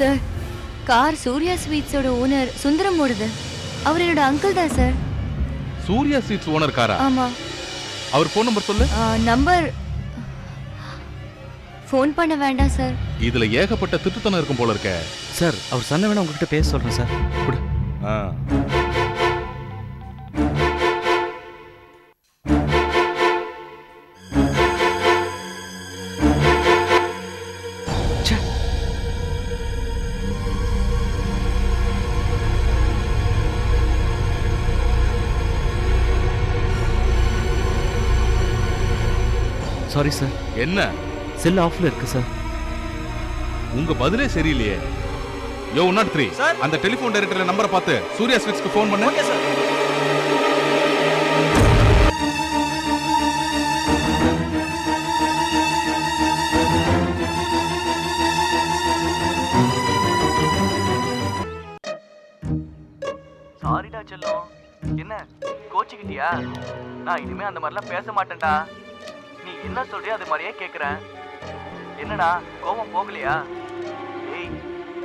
Sir car Surya ஸ்வீட்ஸோட owner Sundaram ஓடுது. அவர் என்னோட அங்கிள் தான் சார் சூர்யா ஸ்வீட்ஸ் ஓனர் காரா ஆமா. அவர் ஃபோன் நம்பர் சொல்லு. நம்பர் ஃபோன் பண்ண வேண்டாம் சார் இதுல ஏகப்பட்ட திட்டுத்தனம் இருக்கும் போல இருக்க. சார் அவர் சன்ன வேணா உங்ககிட்ட பேச சொல்கிறேன் சார் கொடு. ஆ. சாரி சார் என்ன? செல் ஆஃப்ல இருக்கு சார் உங்க பதிலே சரியில்லையே. யோ ஒன் நாட் த்ரீ அந்த டெலிஃபோன் டைரக்டர்ல நம்பரை பார்த்து சூர்யா ஸ்வீட்ஸ்க்கு ஃபோன் பண்ணு. சாரிடா செல்லம். என்ன? கோச்சிக்கிட்டியா? நான் இனிமே அந்த மாதிரிலாம் பேச மாட்டேன்டா. நீ என்ன சொல்றியோ அது மாதிரியே கேட்குறேன் என்னடா கோபம் போகலையா? ஏய்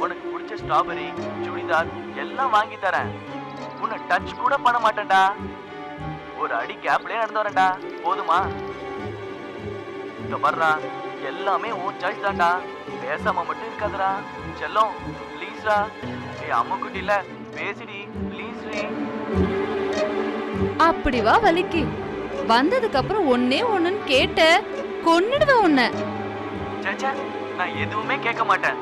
உனக்கு பிடிச்ச ஸ்ட்ராபெரி சுடிதார் எல்லாம் வாங்கி தரேன். உன்னை டச் கூட பண்ண மாட்டேன்டா. ஒரு அடி கேப்லயே நடந்து வரேன்டா. போதுமா? இந்த வர்றா எல்லாமே உன் சாய்ஸ் தான்டா. பேசாம மட்டும் இருக்காதடா. செல்லம் ப்ளீஸ்டா ஏய் அம்மா குட்டி இல்ல பேசிடி ப்ளீஸ் ரீ அப்படி வா வலிக்கு. வந்ததுக்கு அப்புறம் ஒன்னே ஒண்ணுன்னு கேட்ட கொன்னுடுவேன் உன்னை. சேச்சே நான் எதுவுமே கேட்க மாட்டேன்.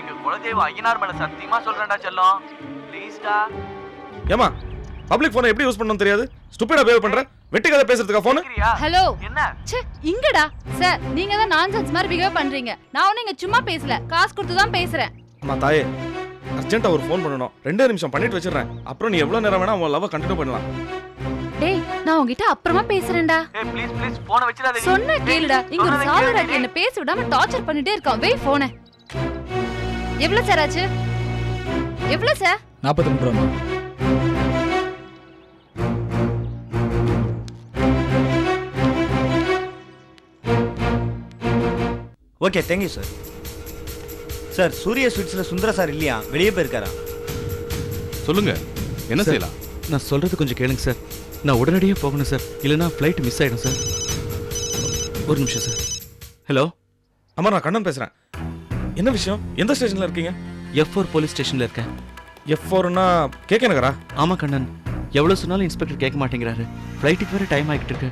எங்க குலதெய்வ ஐயனார் மேல சத்தியமா சொல்றேன்டா செல்லம். ப்ளீஸ்டா ஏமா பப்ளிக் போனை எப்படி யூஸ் பண்ணணும் தெரியாது? ஸ்டூபிடா பிஹேவ் பண்ற? வெட்டி கதை பேசுறதுக்கா போன் ஹலோ என்ன? ச்சே இங்கடா. சார் நீங்க தான் நான்சென்ஸ் மாதிரி பிஹேவ் பண்றீங்க. நான் ஒன்னும் இங்க சும்மா பேசல. காசு கொடுத்து தான் பேசுறேன். அம்மா தாயே அர்ஜென்ட்டா ஒரு ஃபோன் பண்ணணும். ரெண்டே நிமிஷம் பண்ணிட்டு வச்சிடுறேன். அப்புறம் நீ எவ்வளவு நேரம் வேணா உன் லவ் கண்டினியூ பண்ணலாம். டேய் நான் உன்கிட்ட அப்புறமா பேசுறேன்டா. ஏய் ப்ளீஸ் ப்ளீஸ் போனை வச்சிடாதீங்க சொன்ன கேளுடா. இங்க ஒரு சாவராக்கி. என்ன பேச விடாம டார்ச்சர் பண்ணிட்டே இருக்கான். வெய் போன எவ்வளவு சார் ஆச்சு? எவ்வளவு சார் நாற்பத்தி ரெண்டு ரூபாமா okay thank you sir sir Surya ஸ்வீட்ஸில் Sundar sir இல்லையா? வெளியே போயிருக்காரா? சொல்லுங்க. என்ன. செய்யலாம்? நான் சொல்றது கொஞ்சம் கேளுங்க சார் நான் உடனடியே போகணும் சார் இல்லைன்னா ஃப்ளைட் மிஸ் ஆயிடும் சார் ஒரு நிமிஷம் சார் ஹலோ அம்மா நான் கண்ணன் பேசுறேன். என்ன விஷயம்? எந்த ஸ்டேஷன்ல இருக்கீங்க? எஃப் ஃபோர் போலீஸ் ஸ்டேஷன்ல இருக்கேன். எஃப் ஃபோர்னா கேகே நகரா? ஆமா கண்ணன். எவ்வளவு சொன்னாலும் இன்ஸ்பெக்டர் கேட்க மாட்டேங்கிறாரு. ஃப்ளைட்டுக்கு வேற டைம் ஆகிட்டு இருக்கு.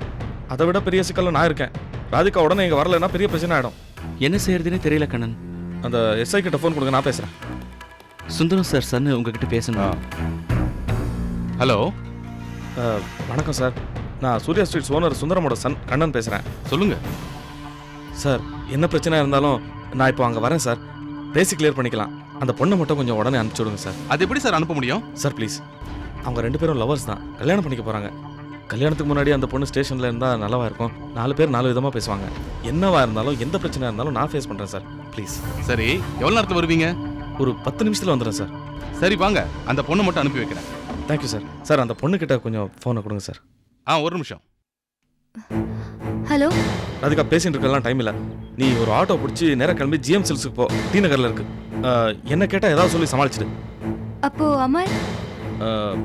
அதை விட பெரிய சிக்கல்ல நான் இருக்கேன். ராதிகா உடனே இங்க வரலைன்னா பெரிய பிரச்சனை ஆயிடும். என்ன செய்யறதுன்னே தெரியல கண்ணன். அந்த எஸ்ஐ கிட்ட ஃபோன் கொடுங்க நான் பேசுறேன். சுந்தரம் சார் சன்னு உங்ககிட்ட பேசணும். ஹலோ வணக்கம் சார். நான் சூர்யா ஸ்ட்ரீட்ஸ் ஓனர் சுந்தரமோட சன் கண்ணன் பேசுறேன். சொல்லுங்க. சார் என்ன பிரச்சனை இருந்தாலும் நான் இப்போ அங்கே வரேன் சார். பேசி கிளியர் பண்ணிக்கலாம். அந்த பொண்ணை மட்டும் கொஞ்சம் உடனே அனுப்பிச்சி விடுங்க சார். அது எப்படி சார் அனுப்ப முடியும்? சார் ப்ளீஸ் அவங்க ரெண்டு பேரும் லவர்ஸ் தான். கல்யாணம் பண்ணிக்க போகிறாங்க கல்யாணத்துக்கு முன்னாடி அந்த பொண்ணு ஸ்டேஷனில் இருந்தால் நல்லவா இருக்கும். நாலு பேர் நாலு விதமாக பேசுவாங்க. என்னவா இருந்தாலும் எந்த பிரச்சனையாக இருந்தாலும் நான் ஃபேஸ் பண்ணுறேன் சார். ப்ளீஸ் சரி எவ்வளவு நேரத்துல வருவீங்க? ஒரு பத்து நிமிஷத்தில் வந்துடுறேன் சார். சரி வாங்க. அந்த பொண்ணை மட்டும் அனுப்பி வைக்கிறேன். தேங்க்யூ சார் சார் அந்த பொண்ணுக்கிட்ட கொஞ்சம் ஃபோனை கொடுங்க சார் ஆ ஒரு நிமிஷம். ஹலோ அதுக்காக பேசிட்டு இருக்கலாம் டைம் இல்லை. நீ ஒரு ஆட்டோ பிடிச்சி நேராக கிளம்பி ஜிஎம் சில்ஸுக்கு போ. டி நகரில் இருக்கு. அஹ், என்ன கேட்டால் ஏதாவது சொல்லி சமாளிச்சிடு. அப்போ அமர்? அஹ்,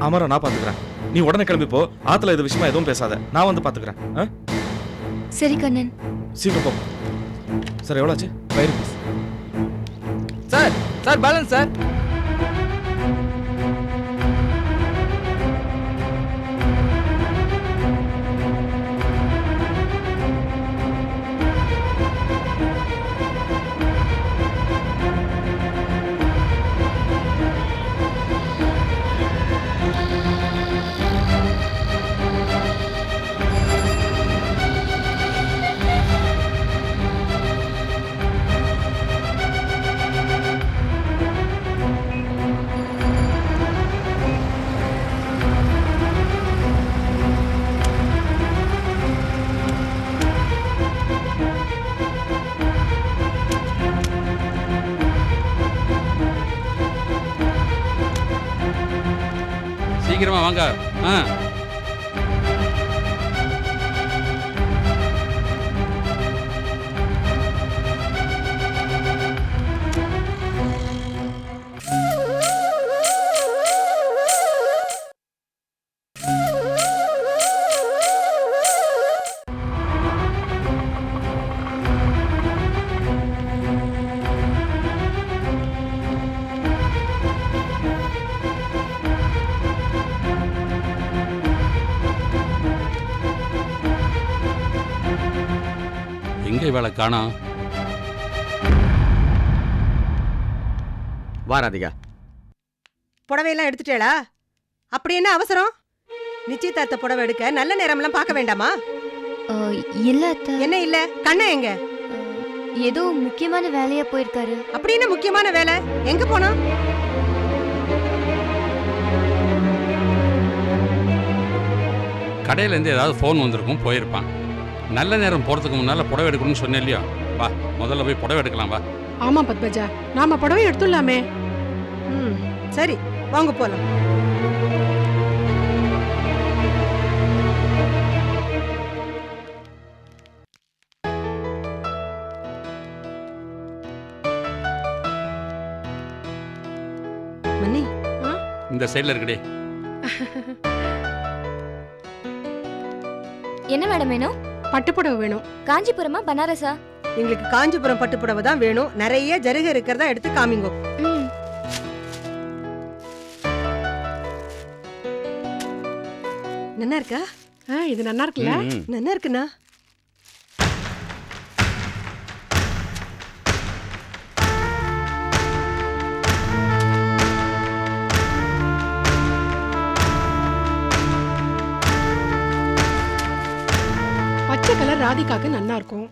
அமரா நான் பார்த்துக்கிறேன் நீ உடனே கிளம்பி போ. ஆற்றுல இது விஷயமா எதுவும் பேசாத. நான் வந்து பார்த்துக்கிறேன் ஆ? சரி கண்ணன். சீக்கிரம் போ. சார் எவ்வளோ ஆச்சு? Five rupees sir sir balance sir ஆ. எங்க இவளை காணோம் வா ராதிகா. புடவையெல்லாம் எடுத்துட்டேளா? அப்படி என்ன அவசரம்? நிச்சயதார்த்த புடவை எடுக்க நல்ல நேரம்லாம் பார்க்க வேண்டாமா? இல்ல அத்தை. என்ன இல்ல? கண்ண எங்க? ஏதோ முக்கியமான வேலையா போயிருக்காரு. அப்படி என்ன முக்கியமான வேலை? எங்க போனா? கடையில இருந்து ஏதாவது ஃபோன் வந்திருக்கும் போயிருப்பான். நல்ல நேரம் போறதுக்கு முன்னால புடவை எடுக்கணும்னு சொன்னேன் இல்லையா? வா முதல்ல போய் புடவை எடுக்கலாம் வா. ஆமா பத்மஜா நாம புடவை எடுத்துடலாமே. ம் சரி வாங்க போலாம். மன்னி இந்த சைடுல இருக்குடே. என்ன மேடம் வேணும்? பட்டுப்புடவை வேணும். காஞ்சிபுரமா? பனாரஸா? எங்களுக்கு காஞ்சிபுரம் பட்டுப்புடவை தான் வேணும். நிறைய ஜருக இருக்கிறதா எடுத்து காமிங்கோ. ம். நல்லா இருக்கா? இது நல்லா இருக்குல்ல. நல்லா இருக்குண்ணா. ராதிகாக்கு நல்லா இருக்கும்.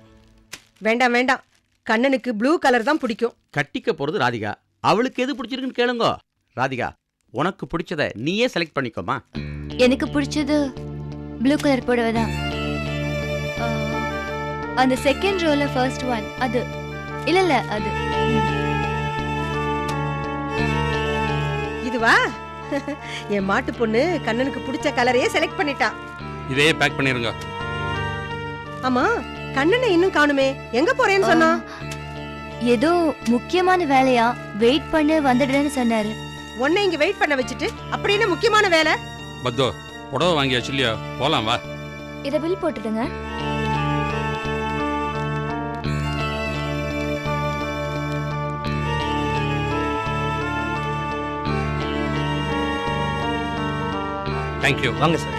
வேண்டாம் வேண்டாம். கண்ணனுக்கு ப்ளூ கலர் தான் பிடிக்கும். கட்டிக்க போறது ராதிகா. அவளுக்கு எது பிடிச்சிருக்குன்னு கேளுங்க. ராதிகா உனக்கு பிடிச்சத நீயே செலக்ட் பண்ணிக்கோமா எனக்கு பிடிச்சது ப்ளூ கலர் புடவை தான் அந்த செகண்ட் ரோல ஃபர்ஸ்ட் ஒன் அது. இல்ல இல்ல அது. இதுவா? என் மாட்டு பொண்ணு கண்ணனுக்கு பிடிச்ச கலரையே செலக்ட் பண்ணிட்டா. இதையே பேக் பண்ணிருங்க. ஆமா கண்ணனை இன்னும் காணுமே. எங்க போறேன்னு சொன்னா? ஏதோ முக்கியமான வேலையா? வெயிட் பண்ணு வந்துடுறேன்னு சொன்னாரு. உன்னை இங்க வெயிட் பண்ண வச்சுட்டு அப்படி என்ன முக்கியமான வேலை? பத்தோ புடவை வாங்கியாச்சு இல்லையா? போலாம் வா. இத பில் போட்டுடுங்க. தேங்க்யூ வாங்க சார்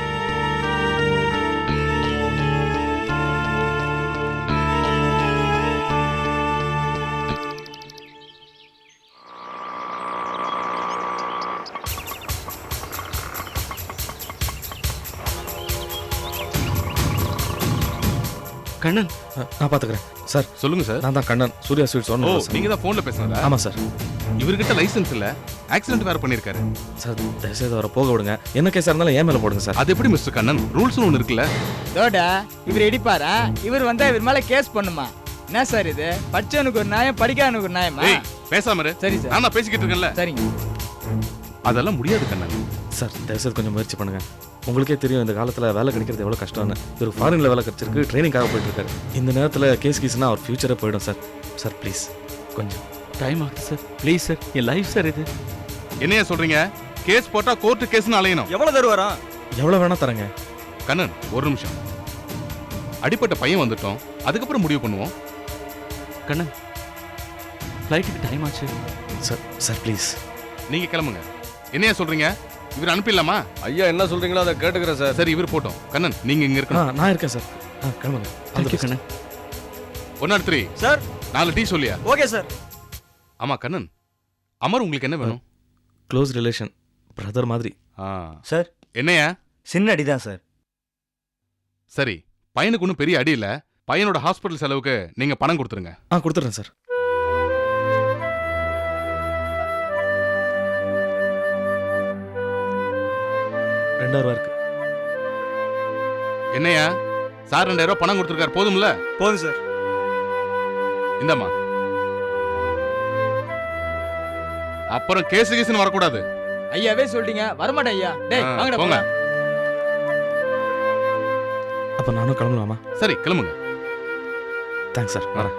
கண்ணன். நான் பார்த்துக்கிறேன் சார் சொல்லுங்க சார். நான் தான் கண்ணன். சூர்யா ஸ்வீட்ஸ் ஓ ஒன்று நீங்க தான் போன்ல பேசுனதா? ஆமாம் சார். இவர்கிட்ட லைசென்ஸ் இல்ல ஆக்சிடென்ட் வேற பண்ணிருக்காரு. சார் தயவுசெய்து அவரை போக விடுங்க. என்ன கேஸாக இருந்தாலும் ஏன் மேலே போடுங்க சார். அது எப்படி மிஸ்டர் கண்ணன்? ரூல்ஸ்னு ஒன்று இருக்குல்ல. தோடா இவர் இடிப்பாரா? இவர் வந்தா இவர் மேல கேஸ் பண்ணுமா? என்ன சார் இது? படிச்சவனுக்கு ஒரு நியாயம் படிக்காதவனுக்கு ஒரு நியாயமா? ஏய் பேசாம இரு. சரி சார். நான் தான் பேசிக்கிட்டு இருக்கேன்ல. சரிங்க. அதெல்லாம் முடியாது கண்ணன். சார் தயவுசெய்து கொஞ்சம் முயற்சி பண்ணுங்க. உங்களுக்கே தெரியும் இந்த காலத்தில் வேலை கிடைக்கிறது எவ்வளோ கஷ்டம்னு. இவர் ஃபாரினில் வேலை கிடைச்சிருக்கு ட்ரைனிங்காக போயிட்டு இருக்காரு இந்த நேரத்தில் கேஸ் கீஸ்னா அவர் ஃபியூச்சரே போயிடும் சார் சார் ப்ளீஸ் கொஞ்சம். டைம் ஆகுது சார் ப்ளீஸ் சார் என் லைஃப் சார் இது. என்னையா சொல்றீங்க? கேஸ் போட்டா கோர்ட்டு கேஸ்னு அலையணும். எவ்வளவு தருவாராம் எவ்வளோ வேணா தரேங்க. கண்ணன் ஒரு நிமிஷம். அடிப்பட்ட பையன் வந்துட்டோம். அதுக்கப்புறம் முடிவு பண்ணுவோம். கண்ணன் ஃப்ளைட்டுக்கு டைம் ஆச்சு. சார் சார் ப்ளீஸ் நீங்க கிளம்புங்க. என்னையா சொல்றீங்க? இவர் அனுப்பிடலாமா? ஐயா என்ன சொல்றீங்களோ அதை கேட்டுக்கிறேன் சார். சரி இவர் போட்டோம். கண்ணன் நீங்க இங்க ஆ இருக்கணும் நான் இருக்கேன் சார். ஆ கிளம்புங்க Kannan. One nought three sir நாலு டீ சொல்லியா? ஓகே சார் ஆமா கண்ணன். அமர் உங்களுக்கு என்ன வேணும்? க்ளோஸ் ரிலேஷன் பிரதர் மாதிரி. ஆ. சார் என்னையா? சின்ன அடிதான் சார் சரி பையனுக்கு ஒன்றும் பெரிய அடி இல்ல. பையனோட ஹாஸ்பிட்டல் செலவுக்கு நீங்க பணம் கொடுத்துருங்க. ஆ கொடுத்துட்றேன் சார் ரெண்டாயிரம் ரூபா இருக்கு. என்னையா? சார் ரெண்டாயிரம் ரூபாய் பணம் கொடுத்துருக்காரு. போதும்ல? போதும் சார். இந்தாம்மா. அப்புறம் கேசு கேசுன்னு வரக்கூடாது. ஐயாவே சொல்லிட்டீங்க வரமாட்டேன் ஐயா. டேய் ஆ, வாங்கடா போங்க. போங்க அப்போ நானும் கிளம்பலாமா சரி கிளம்புங்க. தேங்க்ஸ் சார் வரேன்.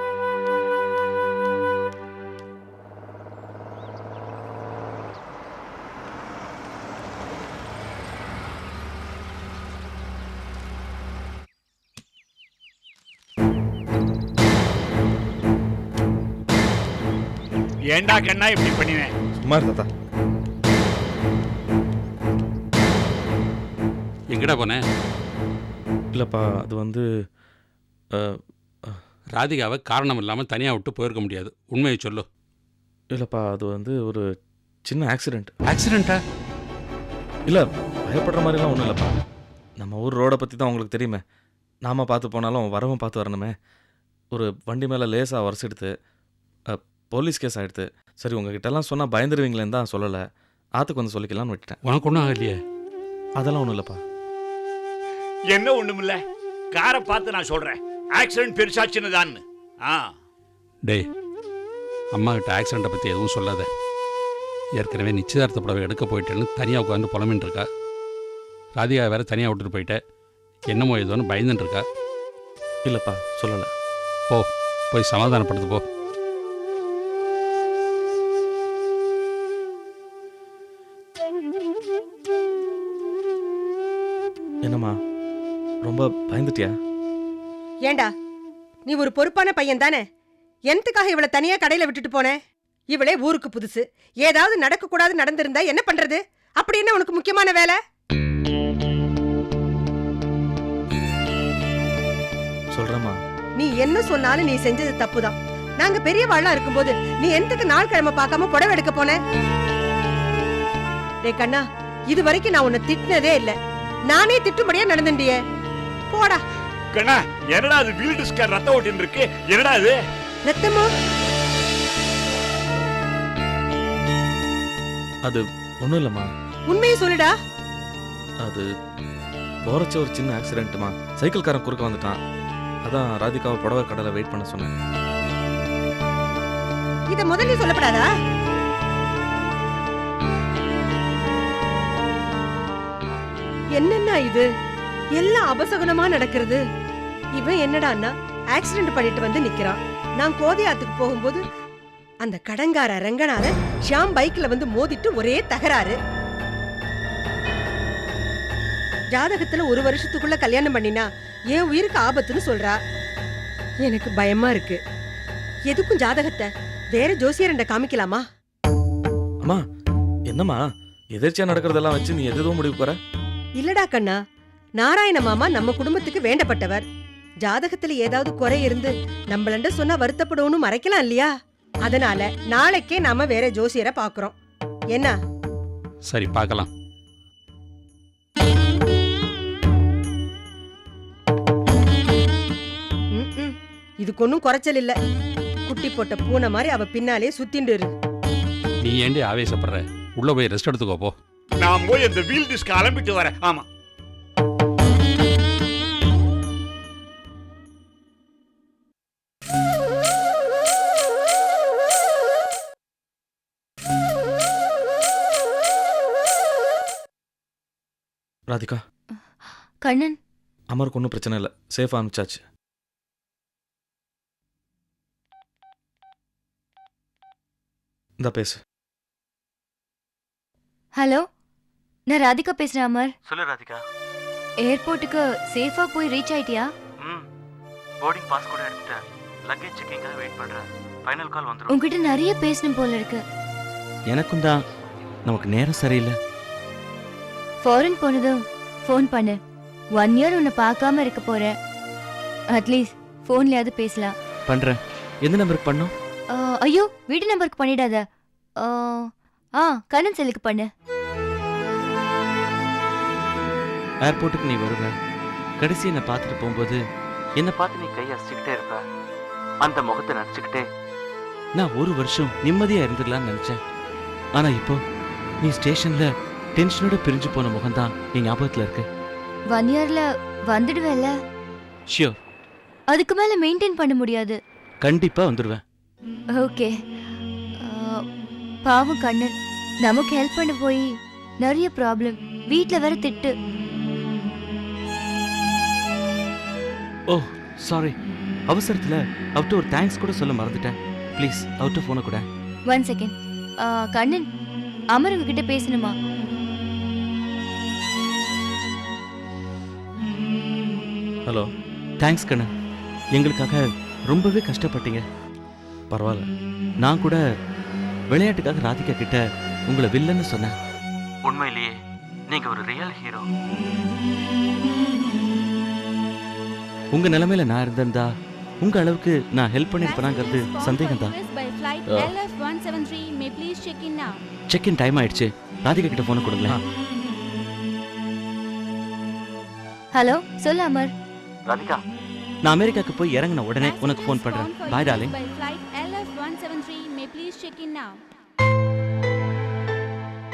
ஏண்டா கண்ணா இப்படி பண்ணினேன் சும்மா தாத்தா. எங்கடா போனேன் இல்லைப்பா அது வந்து அஹ், ராதிகாவை காரணம் இல்லாமல் தனியாக விட்டு போயிருக்க முடியாது. உண்மையை சொல்லு. இல்லைப்பா அது வந்து ஒரு சின்ன ஆக்சிடெண்ட் ஆக்சிடெண்ட்டா இல்லை பயப்படுற மாதிரிலாம் ஒன்றும் இல்லைப்பா. நம்ம ஊர் ரோடை பற்றி தான் உங்களுக்கு தெரியுமே. நாம பார்த்து போனாலும் வரவும் பார்த்து வரணுமே. ஒரு வண்டி மேலே லேசாக உரசிடுத்து அஹ், போலீஸ் கேஸ் ஆகிடுது சரி உங்ககிட்டலாம் சொன்னால் பயந்துருவீங்களேன்னு தான் சொல்லலை. ஆற்றுக்கு வந்து சொல்லிக்கலாம்னு விட்டுட்டேன். உனக்கு ஒன்றும் ஆகலையே? அதெல்லாம் ஒன்றும் இல்லைப்பா. என்ன ஒண்ணுமில்ல? காரை பார்த்து நான் சொல்றேன். ஆக்சிடென்ட் பெருசாச்சுன்னு தான். ஆ. டேய் அம்மா கிட்ட ஆக்சிடெண்ட்டை பற்றி எதுவும் சொல்லாத. ஏற்கனவே நிச்சயதார்த்த புடவை எடுக்க போயிட்டேன்னு தனியாக உட்காந்து புலம்பின்னு இருக்கா ராதிகா வேற தனியாக விட்டுட்டு போயிட்டேன் என்னமோ ஏதோன்னு பயந்துட்டு இருக்கா இல்லைப்பா சொல்லலை. போ போய் சமாதானப்படுத்து போ. என்னம்மா? ரொம்ப பயந்துட்டியா? ஏண்டா? நீ ஒரு பொறுப்பான பையன் தானே? என்னத்துக்காக இவளை தனியா கடையில விட்டுட்டு போன? இவளே ஊருக்கு புதுசு. ஏதாவது நடக்க கூடாது நடந்திருந்தா என்ன பண்றது? அப்படி என்ன உனக்கு முக்கியமான வேலை? சொல்கிறேம்மா நீ என்ன சொன்னாலும் நீ செஞ்சது தப்புதான். நாங்க பெரியவாளா இருக்கும்போது நீ எந்தக்கு நாள் கிழமை பார்க்காம புடவை எடுக்க போன? டேய் கண்ணா இது வரைக்கும் நான் உன்னை திட்டினதே இல்ல. நானே திட்டும்படியா நடந்துட்டியே போடா. கண்ணா என்னடா அது வீல் டிஸ்கர் ரத்த ஓட்டின்னு இருக்கு? என்னடா இது? ரத்தமா? அது ஒன்றும் இல்லைம்மா. உண்மையை சொல்லுடா. அது போறச்ச ஒரு சின்ன ஆக்சிடென்ட்டுமா சைக்கிள்காரன் குறுக்க வந்துட்டான். அதான் ராதிகாவை புடவை கடையில் வெயிட் பண்ண சொன்னேன். இத முதல்ல சொல்லப்படாதா? என்னன்னா இது? எல்லாம் அபசகுனமா நடக்கிறது. இவன் என்னடான்னா ஆக்சிடென்ட் பண்ணிட்டு வந்து நிக்கிறான். நான் கோதையாத்துக்கு போகும்போது அந்த கடங்கார ரங்கனார ஷியாம் பைக்ல வந்து மோதிட்டு ஒரே தகராறு. ஜாதகத்துல ஒரு வருஷத்துக்குள்ள கல்யாணம் பண்ணினா என் உயிருக்கு ஆபத்துன்னு சொல்றா. எனக்கு பயமா இருக்கு. எதுக்கும் ஜாதகத்தை வேற ஜோசியரண்ட காமிக்கலாமா? அம்மா என்னம்மா? எதிர்ச்சியா நடக்கிறதெல்லாம் வச்சு நீ எதுவும் முடிவு போற? இல்லடா கண்ணா. நாராயண மாமா நம்ம குடும்பத்துக்கு வேண்டப்பட்டவர். ஜாதகத்துல ஏதாவது குறை இருந்து நம்மளண்ட சொன்னா வருத்தப்படுவோம்னு மறைக்கலாம் இல்லையா? அதனால நாளைக்கே நாம வேற ஜோசியரை பாக்குறோம். என்ன? சரி பார்க்கலாம். இதுக்கு ஒன்றும் குறைச்சல் இல்ல. குட்டி போட்ட பூனை மாதிரி அவ பின்னாலே சுத்திண்டு நீ ஏண்டி ஆவேசப்படுற? உள்ளே போய் ரெஸ்ட் எடுத்துக்கோ போ. நான் போய் அந்த வீல் டிஸ்க் அலம்பிட்டு வரேன். ஆமா. ராதிகா. கண்ணன். அமருக்கு ஒன்றும் பிரச்சனை இல்லை. சேஃபாக அனுப்பிச்சாச்சு. இந்த பேசு. ஹலோ? நான் ராதிகா பேசுறேன் அமர். சொல்லு ராதிகா. ஏர்போர்ட்டுக்கு சேஃபா போய் ரீச் ஆயிட்டியா? ம். போர்டிங் பாஸ் கூட எடுத்துட்டேன். லக்கேஜ் செக்கிங்காக வெயிட் பண்றேன். ஃபைனல் கால் வந்துடும் உங்ககிட்ட நிறைய பேசணும் போல இருக்கு. எனக்கும் தான். நமக்கு நேரம் சரியில்லை. ஃபாரின் போனதும் ஃபோன் பண்ணு. ஒன் இயர் உன்னை பார்க்காம இருக்க போறேன். அட்லீஸ்ட் ஃபோன்லயாவது பேசலாம். பண்ணுறேன் எந்த நம்பருக்கு பண்ணோம் ஐயோ வீட்டு நம்பருக்கு பண்ணிடாத. ஆ, ஆ கண்ணன் செல்லுக்கு பண்ணு. ஏர்போர்ட்டுக்கு நீ வருவ. கடைசி என்னை பார்த்துட்டு போகும்போது என்னை பார்த்து நீ கையை அசிச்சுக்கிட்டே இருப்ப. அந்த முகத்தை நினச்சிக்கிட்டே நான் ஒரு வருஷம் நிம்மதியாக இருந்துடலாம்னு நினச்சேன். ஆனால் இப்போ நீ ஸ்டேஷனில் டென்ஷனோட பிரிஞ்சு போன முகம்தான் என் ஞாபகத்தில் இருக்கு. ஒன் இயர்ல வந்துடுவேல்ல ஷியோர் அதுக்கு மேல மெயின்டைன் பண்ண முடியாது. கண்டிப்பாக வந்துடுவேன். ஓகே. பாவம் கண்ணன். நமக்கு ஹெல்ப் பண்ண போய் நிறைய ப்ராப்ளம் வீட்ல வேற திட்டு. ஓ சாரி அவசரத்தில் அவர்கிட்ட ஒரு தேங்க்ஸ் கூட சொல்ல மறந்துட்டேன். ப்ளீஸ் அவர்கிட்ட ஃபோனை கூட. ஒன் செகண்ட் கண்ணன் அமர் உங்ககிட்ட பேசணுமா? Hello thanks Kannan. எங்களுக்காக ரொம்பவே கஷ்டப்பட்டீங்க. பரவாயில்ல. நான் கூட விளையாட்டுக்காக ராதிகா கிட்ட உங்களை வில்லன்னு சொன்னேன். உண்மையிலேயே நீங்க ஒரு ரியல் ஹீரோ உங்க நிலைமையில நான் இருந்திருந்தா உங்க அளவுக்கு நான் ஹெல்ப் பண்ணிருப்பேனாங்கிறது சந்தேகம் தான் by flight. LF173 may please check in now. Check in time ஆயிடுச்சு. ராதிகா கிட்ட போன கொடுங்களேன். ஹலோ சொல்லு அமர். ராதிகா. நான் அமெரிக்காக்கு போய் இறங்கின உடனே உனக்கு ஃபோன் பண்றேன். Bye darling By flight LF173 may please check in now.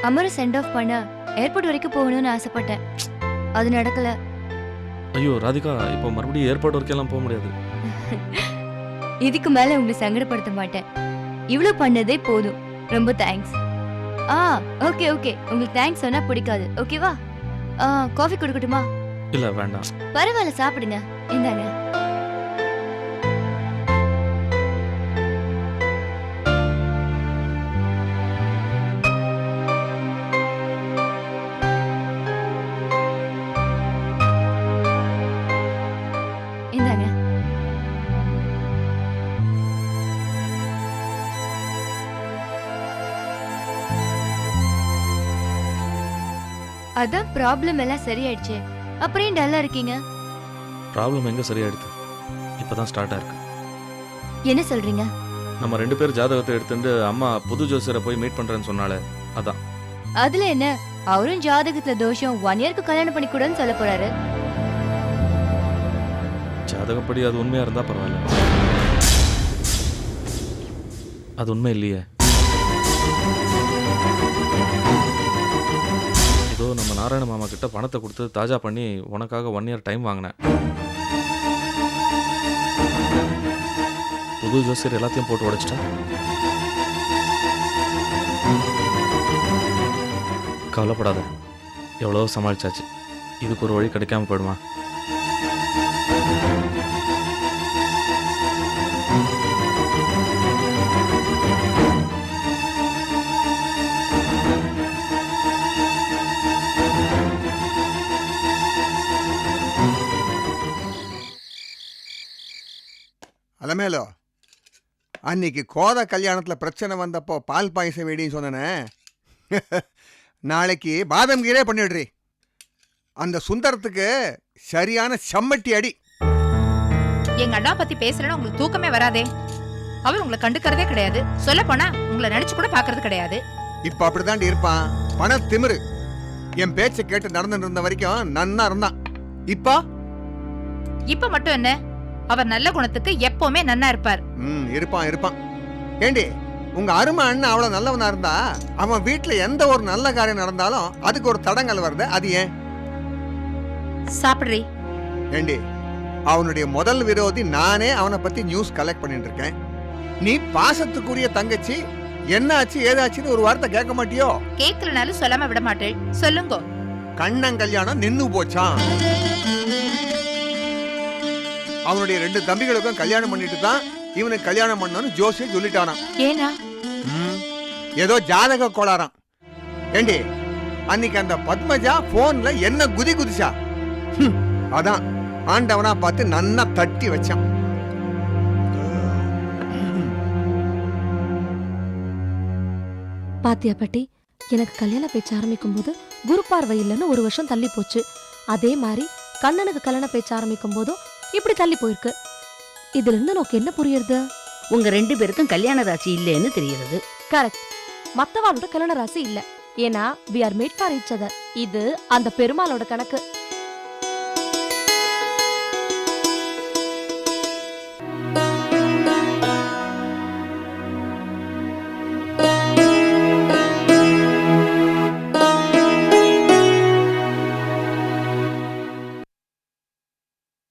அமரை சென்ட் ஆஃப் பண்ண. ஏர்போர்ட் வரைக்கும் போகணும்னு ஆசைப்பட்டேன். அது நடக்கல. ஐயோ ராதிகா இப்போ மறுபடியும் ஏர்போர்ட் வரைக்கும் போக முடியாது. இதுக்கு மேல உங்களை சங்கடப்படுத்த மாட்டேன். இவ்ளோ பண்ணதே போதும். ரொம்ப தேங்க்ஸ் ஆ ஓகே ஓகே உங்களுக்கு தேங்க்ஸ் சொன்னா பிடிக்காது. ஓகேவா காஃபி கொடுக்கட்டுமா? இல்லை வேண்டாம். பரவாயில்ல சாப்பிடுங்க. இந்தாங்க. அதான் ப்ராப்ளம் எல்லாம் சரியாயிடுச்சு. அப்புறம் ஏன் டல்லா இருக்கீங்க? ப்ராப்ளம் எங்கே சரியாயிடுது? இப்போ தான் ஸ்டார்ட் ஆயிருக்கு என்ன சொல்றீங்க? நம்ம ரெண்டு பேர் ஜாதகத்தை எடுத்துட்டு அம்மா புது ஜோசியரை போய் மீட் பண்ணுறேன்னு சொன்னாலே அதான். அதுல என்ன? அவரும் ஜாதகத்துல தோஷம் ஒன் இயர்க்கு கல்யாணம் பண்ணி கூடன்னு சொல்ல போறாரு. ஜாதகப்படி அது உண்மையாக இருந்தால் பரவாயில்ல. அது உண்மை இல்லையே. ஏதோ நம்ம நாராயண மாமா கிட்ட பணத்தை கொடுத்து தாஜா பண்ணி உனக்காக ஒன் இயர் டைம் வாங்கினேன். புது ஜோசியர் எல்லாத்தையும் போட்டு உடைச்சிட்டா கவலைப்படாத. எவ்வளோ சமாளிச்சாச்சு. இதுக்கு ஒரு வழி கிடைக்காம போயிடுமா? அன்னைக்கு கோத கல்யாணத்தில் பிரச்சனை வந்தப்போ பால் பாயசம் வேடின்னு சொன்னனே. நாளைக்கு பாதம் கீரே பண்ணிடுறி. அந்த சுந்தரத்துக்கு சரியான செம்மட்டி அடி. எங்க அண்ணா பத்தி பேசுறேன்னா உங்களுக்கு தூக்கமே வராதே. அவர் உங்களை கண்டுக்கிறதே கிடையாது. சொல்ல போனா உங்களை நினைச்சு கூட பாக்குறது கிடையாது. இப்போ அப்படிதாண்டி இருப்பான். பண திமிரு. என் பேச்சை கேட்டு நடந்துட்டு இருந்த வரைக்கும் நன்னா இருந்தான். இப்போ? இப்ப மட்டும் என்ன? அவர் நல்ல குணத்துக்கு எப்பவுமே நன்னா இருப்பார். ம் இருப்பான் இருப்பான். ஏண்டி உங்க அருமை அண்ணன் அவ்வளவு நல்லவனா இருந்தா அவன் வீட்டுல எந்த ஒரு நல்ல காரியம் நடந்தாலும் அதுக்கு ஒரு தடங்கல் வருது அது ஏன்? சாப்பிடுறி. ஏண்டி அவனுடைய முதல் விரோதி நானே அவனை பத்தி நியூஸ் கலெக்ட் பண்ணிட்டு இருக்கேன். நீ பாசத்துக்குரிய தங்கச்சி என்ன ஆச்சு ஏதாச்சுன்னு ஒரு வார்த்தை கேட்க மாட்டியோ? கேட்கலனாலும் சொல்லாம விட மாட்டேன் சொல்லுங்க. கண்ணன் கல்யாணம் நின்னு போச்சான் அவனுடைய ரெண்டு தம்பிகளுக்கும் கல்யாணம் பண்ணிட்டு தான் இவனுக்கு கல்யாணம் பண்ணணும்னு ஜோசியர் சொல்லிட்டானாம். ஏனா ம், ஏதோ ஜாதக கோளாறாம். ஏண்டி அன்னைக்கு அந்த பத்மஜா போன்ல என்ன குதி குதிச்சா? ஹம், அதான் ஆண்டவனா பார்த்து நன்னா தட்டி வச்சான். பாத்தியா பாட்டி எனக்கு கல்யாண பேச்சு ஆரம்பிக்கும் போது குரு பார்வை இல்லைன்னு ஒரு வருஷம் தள்ளி போச்சு. அதே மாதிரி கண்ணனுக்கு கல்யாண பேச்சு ஆரம்பிக்கும் போதும் இப்படி தள்ளி போயிருக்கு. இதுல இருந்து உனக்கு என்ன புரியுறது? உங்க ரெண்டு பேருக்கும் கல்யாண ராசி இல்லைன்னு தெரிகிறது. கரெக்ட் மத்தவாளோட கல்யாண ராசி இல்ல. ஏன்னா we are made for each other. இது அந்த பெருமாளோட கணக்கு.